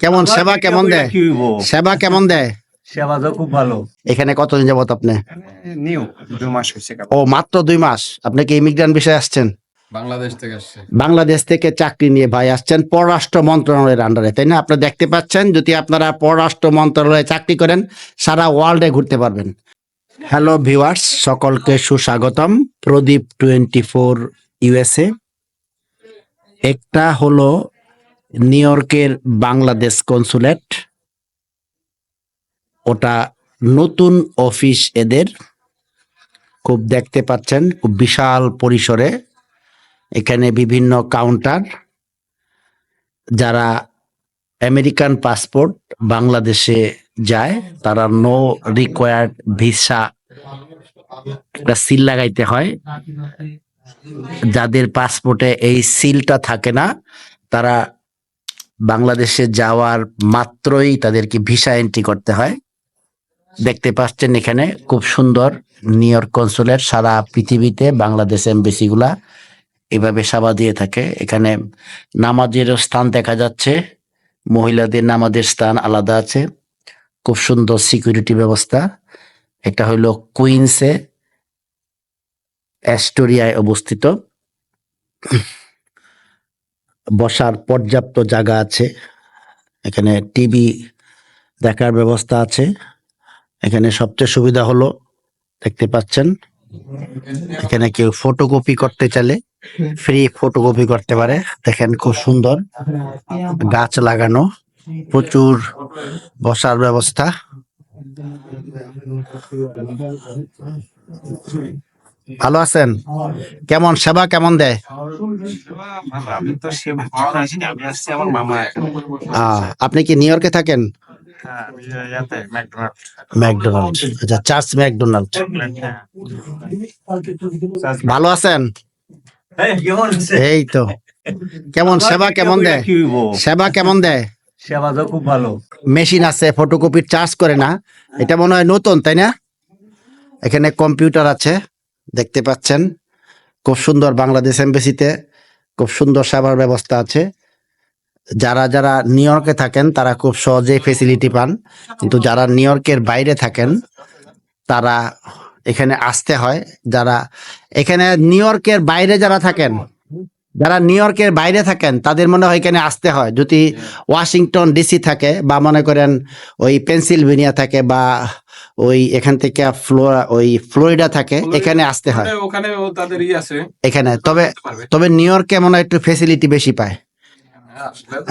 কেমন? সেবা কেমন দেয়? সেবা কেমন দেয়? সেবা তো খুব ভালো। এখানে কতদিন যাবত আপনি? নিউ দু মাস হয়েছে ও মাত্র দুই মাস। আপনি কি ইমিগ্রান্ট বিষয়ে আসছেন? বাংলাদেশ থেকে আসছে। বাংলাদেশ থেকে চাকরি নিয়ে ভাই আসছেন পররাষ্ট্র মন্ত্রণালয়ের আন্ডারে তাই না? আপনারা দেখতে পাচ্ছেন যদি আপনারা পররাষ্ট্র মন্ত্রণালয়ে চাকরি করেন সারা ওয়ার্ল্ডে ঘুরতে পারবেন। হ্যালো ভিউয়ার্স সকলকে সুস্বাগতম। প্রদীপ টোয়েন্টি ফোর ইউএসএ একটা হলো নিউ ইয়র্কের বাংলাদেশ কনসুলেট ওটা নতুন অফিস এদের, খুব দেখতে পাচ্ছেন, খুব বিশাল পরিসরে। এখানে বিভিন্ন কাউন্টার যারা আমেরিকান পাসপোর্ট বাংলাদেশে যায়, তারা নো রিকোয়ার্ড ভিসা একটা সিল লাগাইতে হয়। যাদের পাসপোর্টে এই সিলটা থাকে না, তারা বাংলাদেশে যাওয়ার মাত্রই তাদেরকে ভিসা এন্ট্রি করতে হয়। দেখতে পাচ্ছেন এখানে খুব সুন্দর নিউ ইয়র্ক কনসুলেট, সারা পৃথিবীতে বাংলাদেশ এমবেসি গুলা এভাবে সেবা দিয়ে থাকে। এখানে নামাজের স্থান দেখা যাচ্ছে, মহিলাদের নামাজের স্থান আলাদা আছে। খুব সুন্দর সিকিউরিটি ব্যবস্থা। এটা হলো কুইন্সে অ্যাস্টোরিয়ায় অবস্থিত। বসার পর্যাপ্ত জায়গা আছে। এখানে টিভি দেখার ব্যবস্থা আছে। এখানে সবচেয়ে সুবিধা হলো, দেখতে পাচ্ছেন, এখানে কেউ ফটোকপি করতে চাইলে ফ্রি ফটোকপি করতে পারে। দেখেন খুব সুন্দর গাছ লাগানো, প্রচুর বসার ব্যবস্থা। ভালো আছেন? কেমন সেবা কেমন দেয়? আপনি কি নিউ ইয়র্কে থাকেন? ম্যাকডোনাল্ড আচ্ছা ম্যাকডোনাল্ড ভালো আছেন? এই তো কেমন সেবা কেমন দেয়? সেবা কেমন দেয়? সেবা তো খুব ভালো মেশিন আছে ফটোকপির চার্জ করে না। এটা মনে হয় নতুন, তাই না? এখানে কম্পিউটার আছে। দেখতে পাচ্ছেন। খুব সুন্দর বাংলাদেশ এম্বাসিতে খুব সুন্দর সেবার ব্যবস্থা আছে। যারা যারা নিউ ইয়র্কে থাকেন, তারা খুব সহজেই ফেসিলিটি পান। কিন্তু যারা নিউ ইয়র্কের বাইরে থাকেন, তারা এখানে আসতে হয়। যারা এখানে নিউ ইয়র্কের বাইরে যারা থাকেন যারা নিউ ইয়র্কের বাইরে থাকেন তাদের মনে হয় এখানে আসতে হয়। যদি ওয়াশিংটন ডিসি থাকে বা মনে করেন ওই পেনসিলভেনিয়া থাকে বা ওই এখান থেকে ফ্লোরা ওই ফ্লোরিডা থাকে এখানে আসতে হয়। ওখানে তাদের ই আছে। এখানে তবে তবে নিউ ইয়র্কে মনে হয় একটু ফেসিলিটি বেশি পায়।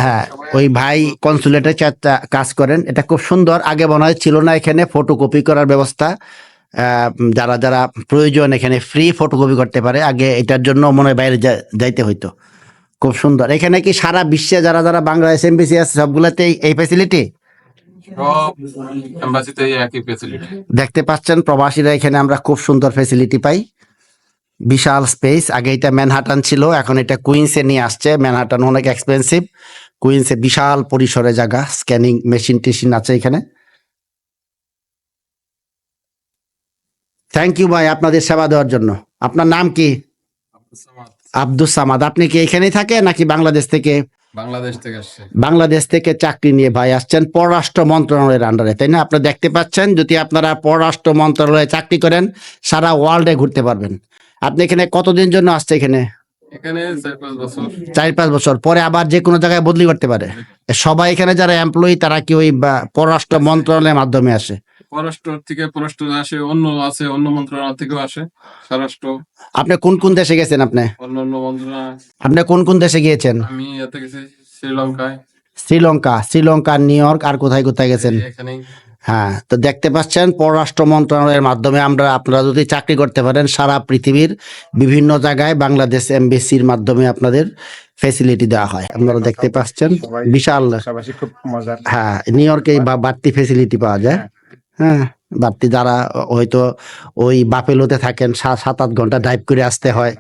হ্যাঁ ওই ভাই কনসুলেটে চারটা কাজ করেন এটা খুব সুন্দর। আগে মনে হয় ছিল না এখানে ফটোকপি করার ব্যবস্থা। যারা যারা প্রয়োজন এখানে ফ্রি ফটোকপি করতে পারে আগে এটার জন্য মনে হয় বাইরে যাইতে হইতো। খুব সুন্দর। এখানে কি সারা বিশ্বে যারা যারা বাংলা এস এমবিসি আছে সবগুলাতে এই- ফেসিলিটি দেখতে পাচ্ছেন প্রবাসীরা এখানে আমরা খুব সুন্দর ফেসিলিটি পাই। বিশাল স্পেস আগে এটা ম্যানহাটান ছিল এখন এটা কুইন্সে নিয়ে আসছে। ম্যানহাটান অনেক এক্সপেন্সিভ কুইন্সে বিশাল পরিসরে জায়গা স্ক্যানিং মেশিন টেশিন আছে এখানে। থ্যাংক ইউ ভাই আপনাদের সেবা দেওয়ার জন্য। আপনার নাম কি? আব্দুস সামাদ। আপনি কি এখানেই থাকেন নাকি বাংলাদেশ থেকে? বাংলাদেশ থেকে আসছে। বাংলাদেশ থেকে চাকরি নিয়ে ভাই আসছেন পররাষ্ট্র মন্ত্রণালয়ের আন্ডারে তাই না? আপনারা দেখতে পাচ্ছেন যদি আপনারা পররাষ্ট্র মন্ত্রণালয়ে চাকরি করেন সারা ওয়ার্ল্ডে ঘুরতে পারবেন। আপনি এখানে কতদিন জন্য আসছে এখানে? চার পাঁচ বছর। পরে আবার যে কোনো জায়গায় বদলি করতে পারে। সবাই এখানে যারা এমপ্লয়ি তারা কি ওই পররাষ্ট্র মন্ত্রণালয়ের মাধ্যমে আসে? পররাষ্ট্র থেকে পররাষ্ট্র আসে অন্য আছে অন্য মন্ত্রণালয় থেকেও আসে। স্বরাষ্ট্র। আপনি কোন কোন দেশে গেছেন আপনি? অন্য অন্য মন্ত্রণালয়। আপনি কোন কোন দেশে গিয়েছেন? আমি এতে গেছি শ্রীলঙ্কায়। শ্রীলঙ্কা শ্রীলঙ্কা নিউ ইয়র্ক আর কোথায় কোথায় গেছেন? এখানেই। হ্যাঁ তো দেখতে পাচ্ছেন পররাষ্ট্র মন্ত্রণালয়ের মাধ্যমে আমরা আপনারা যদি চাকরি করতে পারেন সারা পৃথিবীর বিভিন্ন জায়গায় বাংলাদেশ এমবিসির মাধ্যমে আপনাদের ফেসিলিটি দেওয়া হয়। আপনারা দেখতে পাচ্ছেন বিশাল। সবাই খুব মজার। হ্যাঁ নিউ ইয়র্কে বাড়তি ফেসিলিটি পাওয়া যায়। হ্যাঁ। বাড়তি যারা হয়তো ওই বাফেলোতে থাকেন সাত আট ঘণ্টা ড্রাইভ করে আসতে হয়।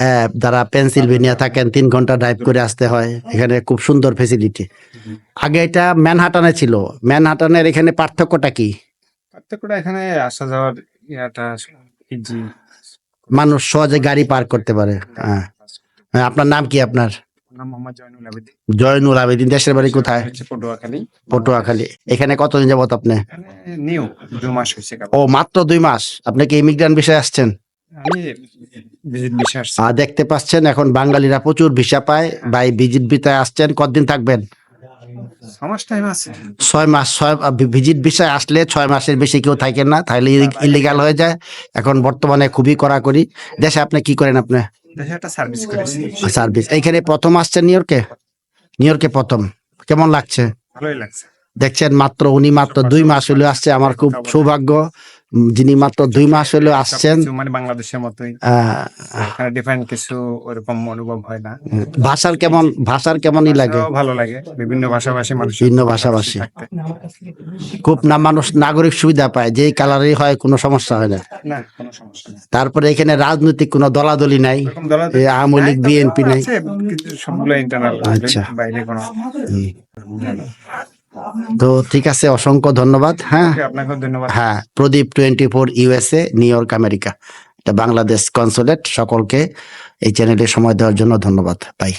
হ্যাঁ, যারা পেনসিলভেনিয়া থাকেন তিন ঘণ্টা ড্রাইভ করে আসতে হয়। এখানে খুব সুন্দর ফেসিলিটি আগে এটা ম্যানহাটানে ছিল। ম্যানহাটানের এখানে পার্থক্যটা কি? পার্থক্যটা এখানে আসা যাওয়ার ইয়াটা মানুষ সহজে গাড়ি পার্ক করতে পারে। হ্যাঁ। হ্যাঁ, আপনার নাম কি আপনার? নাম মোহাম্মদ জয়নুল আবেদিন। জয়নুল আবেদিন দেশের বাড়ি কোথায়? পটুয়াখালী। পটুয়াখালী। এখানে কতদিন যাবত আপনি? নিউ দু মাস হয়েছে ও মাত্র দুই মাস। আপনি কি ইমিগ্রান্ট বিষয়ে আসছেন? বিষয় দেখতে পাচ্ছেন এখন বাঙালিরা প্রচুর ভিসা পায়। ভাই ভিজিট ভিসায় আসছেন কতদিন থাকবেন? ছয় মাস ছয় ভিজিট ভিসায় আসলে ছয় মাসের বেশি কেউ থাকেন না। তাহলে ইলিগাল হয়ে যায়। এখন বর্তমানে খুবই কড়াকড়ি। দেশে আপনি কি করেন আপনি? সার্ভিস করেছি। সার্ভিস এইখানে প্রথম আসছেন নিউ ইয়র্কে নিউ ইয়র্কে প্রথম। কেমন লাগছে? ভালোই লাগছে। দেখছেন মাত্র উনি মাত্র দুই মাস হলে আসছে আমার খুব সৌভাগ্য। যিনি মাত্র দুই মাস হলে আসছেন মানে বাংলাদেশের মতোই। ডিফারেন্ট কিছু ওরকম অনুভব হয় না। ভাষার কেমন ভাষার কেমনই লাগে? ভালো লাগে। বিভিন্ন ভাষাভাষী মানুষ ভিন্ন ভাষাভাষী। খুব না মানুষ নাগরিক সুবিধা পায় যেই কালারই হয় কোনো সমস্যা হয় না। না কোনো সমস্যা তারপরে এখানে রাজনৈতিক কোনো দলাদলি নাই আওয়ামী লীগ, BNP নাই। সবগুলো ইন্টারনাল আচ্ছা। বাইরে কোনো তো ঠিক আছে অসংখ্য ধন্যবাদ হ্যাঁ? ধন্যবাদ। হ্যাঁ Pradip twenty four USA New York America. Bangladesh consulate সকলকে এই চ্যানেলে সময় দেওয়ার জন্য ধন্যবাদ। বাই।